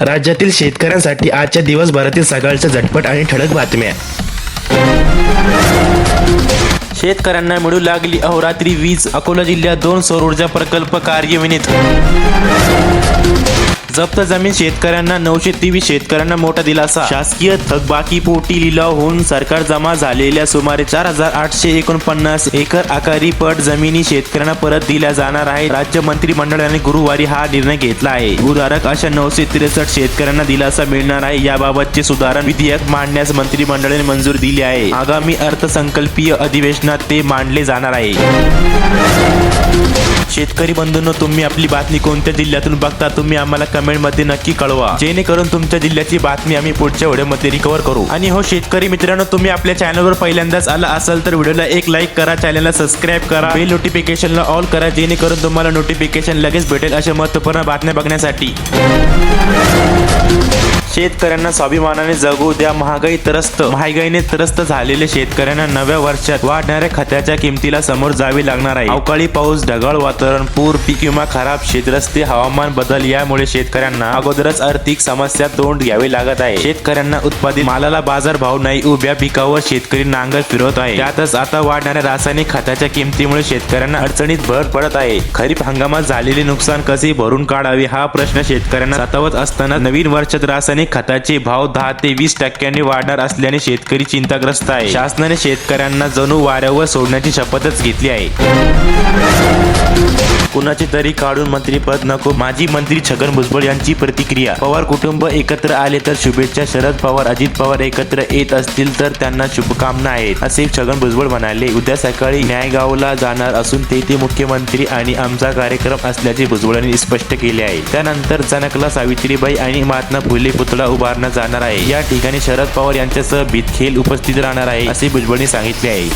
राज्यातील शेतकऱ्यांसाठी आजच्या दिवसभरातील सकाळच्या झटपट आणि ठळक बातम्या. शेतकऱ्यांना मिळू लागली अहोरात्री वीज अकोला जिल्ह्यात दोन सौर ऊर्जा प्रकल्प कार्यान्वित. जप्त जमीन शेतकऱ्यांना नऊशे तेवीस शेतकऱ्यांना मोठा दिलासा. शासकीय थकबाकी पोटी लिलाव होऊन सरकार जमा झालेल्या सुमारे चार हजार आठशे एकोणपन्नास एकर आकारी पट जमिनी शेतकऱ्यांना परत दिल्या जाणार आहे. राज्य मंत्रिमंडळाने गुरुवारी हा निर्णय घेतला आहे. उदाहरक अशा नऊशे त्रेसष्ट शेतकऱ्यांना दिलासा मिळणार आहे. याबाबतचे सुधारण विधेयक मांडण्यास मंत्रिमंडळाने मंजुरी दिली आहे. आगामी अर्थसंकल्पीय अधिवेशनात ते मांडले जाणार आहे. शेतकरी बंधूंनो तुम्ही आपली बातमी कोणत्या जिल्ह्यातून बघता? तुम्ही आम्हाला कमेंटमध्ये नक्की कळवा. जेणेकरून तुमच्या जिल्ह्याची बातमी आम्ही पुढच्या व्हिडिओमध्ये रिकवर करू. आणि हो शेतकरी मित्रांनो तुम्ही आपल्या चॅनलवर पहिल्यांदाच आला असाल तर व्हिडिओला एक लाईक करा चॅनलला सबस्क्राईब करा. बेल नोटिफिकेशनला ऑल करा जेणेकरून तुम्हाला नोटिफिकेशन लगेच भेटेल अशा महत्त्वपूर्ण बातम्या बघण्यासाठी. शेतकऱ्यांना स्वाभिमानाने जगू द्या महागाई त्रस्त. महागाईने त्रस्त झालेल्या शेतकऱ्यांना नव्या वर्षात वाढणाऱ्या खताच्या किमतीला समोर जावे लागणार आहे. अवकाळी पाऊस ढगाळ वातावरण पूर पीक विमा खराब शेतरस्ते हवामान बदल यामुळे शेतकऱ्यांना अगोदरच आर्थिक समस्या तोंड घ्यावे लागत आहे. शेतकऱ्यांना उत्पादित मालाला बाजार भाव नाही उभ्या पिकावर शेतकरी नांगर फिरवत आहे. त्यातच आता वाढणाऱ्या रासायनिक खताच्या किमतीमुळे शेतकऱ्यांना अडचणीत भर पडत आहे. खरीप हंगामात झालेले नुकसान कसे भरून काढावे हा प्रश्न शेतकऱ्यांना सतावत असताना नवीन वर्षात रासायनिक खताचे भाव दहा ते वीस टक्क्यांनी वाढणार असल्याने शेतकरी चिंताग्रस्त आहे. शासनाने शेतकऱ्यांना जणू वाऱ्यावर सोडण्याची शपथच घेतली आहे. कुणाचे तरी काढून मंत्रीपद नको. माजी मंत्री छगन भुजबळ यांची प्रतिक्रिया. पवार कुटुंब एकत्र आले तर शुभेच्छा. शरद पवार अजित पवार एकत्र येत असतील तर त्यांना शुभकामना आहेत. असे छगन भुजबळ म्हणाले. उद्या सकाळी न्यायगावला जाणार असून तेथे मुख्यमंत्री आणि आमचा कार्यक्रम असल्याचे भुजबळांनी स्पष्ट केले आहे. त्यानंतर जनकला सावित्रीबाई आणि महात्मा फुले पुतळा उभारण्यात जाणार आहे. या ठिकाणी शरद पवार यांच्यासह भीतखेल उपस्थित राहणार आहे असे भुजबळने सांगितले आहे.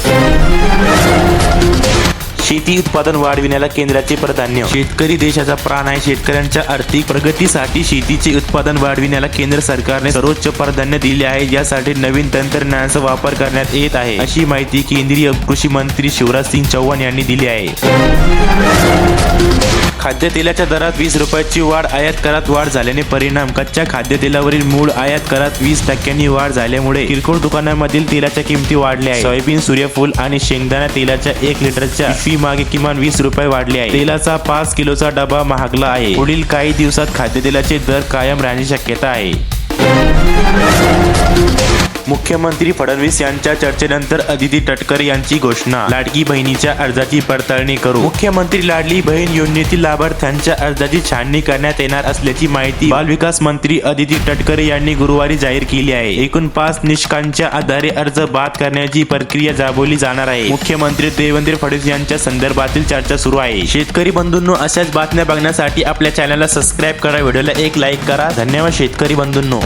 शेती उत्पादन वाढविण्याला केंद्राचे प्राधान्य. शेतकरी देशाचा प्राण आहे. शेतकऱ्यांच्या आर्थिक प्रगतीसाठी शेतीचे उत्पादन वाढविण्याला केंद्र सरकारने सर्वोच्च प्राधान्य दिले आहे. यासाठी नवीन तंत्रज्ञानाचा वापर करण्यात येत आहे. अशी माहिती केंद्रीय कृषी मंत्री शिवराज सिंग चौहान यांनी दिली आहे. खाद्यतेलाच्या दरात वीस रुपयाची वाढ आयात करात वाढ झाल्याने परिणाम. कच्च्या खाद्यतेलावरील मूळ आयात करात वीस टक्क्यांनी वाढ झाल्यामुळे किरकोळ दुकानांमधील तेलाच्या किमती वाढल्या आहेत. सोयाबीन सूर्यफूल आणि शेंगदाणा तेलाच्या एक लिटरच्या फी मागे किमान वीस रुपये वाढले आहे. तेलाचा पाच किलोचा डबा महागला आहे. पुढील काही दिवसात खाद्यतेलाचे दर कायम राहण्याची शक्यता आहे. मुख्यमंत्री फडणवीस यांच्या चर्चेनंतर अदिती तटकर यांची घोषणा. लाडकी बहिणीच्या अर्जाची पडताळणी करू. मुख्यमंत्री लाडली बहीण योजनेतील लाभार्थ्यांच्या अर्जाची छाननी करण्यात येणार असल्याची माहिती बालविकास मंत्री अदिती तटकरे यांनी गुरुवारी जाहीर केली आहे. एकूण पाच निष्कांच्या आधारे अर्ज बाद करण्याची प्रक्रिया राबवली जाणार आहे. मुख्यमंत्री देवेंद्र फडणवीस यांच्या संदर्भातील चर्चा सुरू आहे. शेतकरी बंधूंनो अशाच बातम्या बघण्यासाठी आपल्या चॅनलला सबस्क्राईब करा. व्हिडिओला एक लाईक करा. धन्यवाद शेतकरी बंधूंनो.